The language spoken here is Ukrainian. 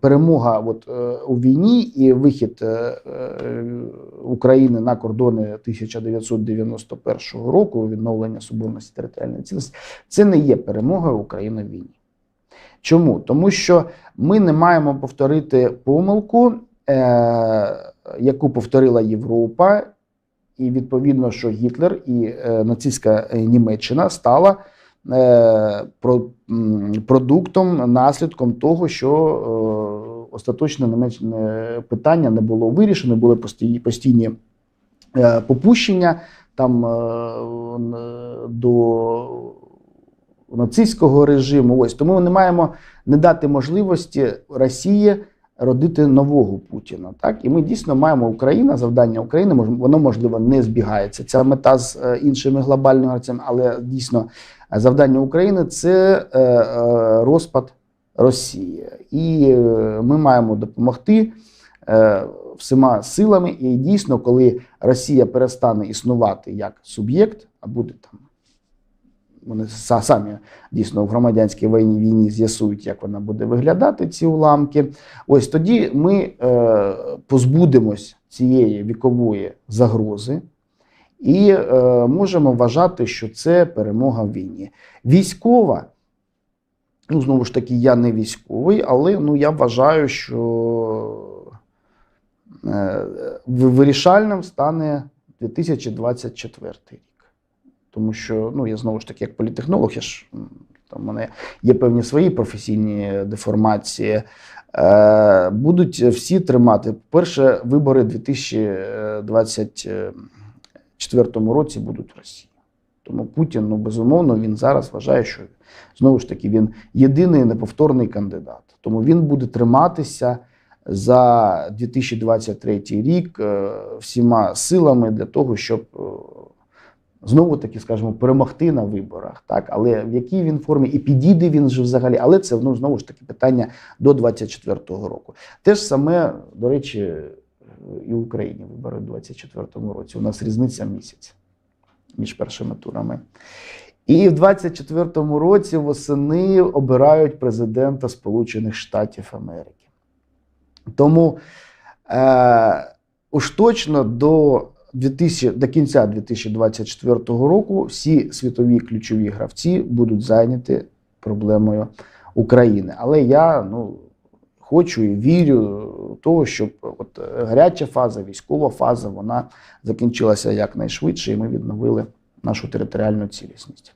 перемога от, е, у війні і вихід е, е, України на кордони 1991 року, відновлення соборності територіальної цілісності, це не є перемогою України в війні. Чому? Тому що ми не маємо повторити помилку, е, яку повторила Європа, і відповідно, що Гітлер і е, нацистська Німеччина стала е, про, продуктом, наслідком того, що е, остаточне немечне питання не було вирішено, були постійні, постійні е, попущення там е, до нацистського режиму. Ось тому ми не маємо не дати можливості Росії родити нового Путіна. Так і ми дійсно маємо Україна, завдання України, воно можливо не збігається. Ця мета з е, іншими глобальними гравцями, але дійсно завдання України це розпад Росії, і е, ми маємо допомогти. е, Всіма силами, і дійсно, коли Росія перестане існувати як суб'єкт, а буде там вони самі дійсно в громадянській війні, війні з'ясують, як вона буде виглядати, ці уламки. Ось тоді ми е, позбудемось цієї вікової загрози і е, можемо вважати, що це перемога в війні. Військова, ну знову ж таки, я не військовий, але ну, я вважаю, що е, вирішальним стане 2024 рік. Тому що ну я знову ж таки, як політехнолог, я ж там в мене є певні свої професійні деформації. Е, будуть всі тримати. Перше, вибори 2024 році будуть в Росії. Тому Путін, ну безумовно, він зараз вважає, що знову ж таки він єдиний неповторний кандидат. Тому він буде триматися за 2023 рік е, всіма силами для того, щоб е, знову таки, скажімо, перемогти на виборах, так але в якій він формі і підійде він же взагалі, але це ну, знову ж таки питання до 24-го року. Те ж саме, до речі, і в Україні вибори в 24-му році. У нас різниця місяць між першими турами. І в 24-му році восени обирають президента Сполучених Штатів Америки. Тому е, уж точно до 2000, до кінця 2024 року всі світові ключові гравці будуть зайняті проблемою України. Але я ну, хочу і вірю того, щоб от е, гаряча фаза, військова фаза, вона закінчилася якнайшвидше, і ми відновили нашу територіальну цілісність.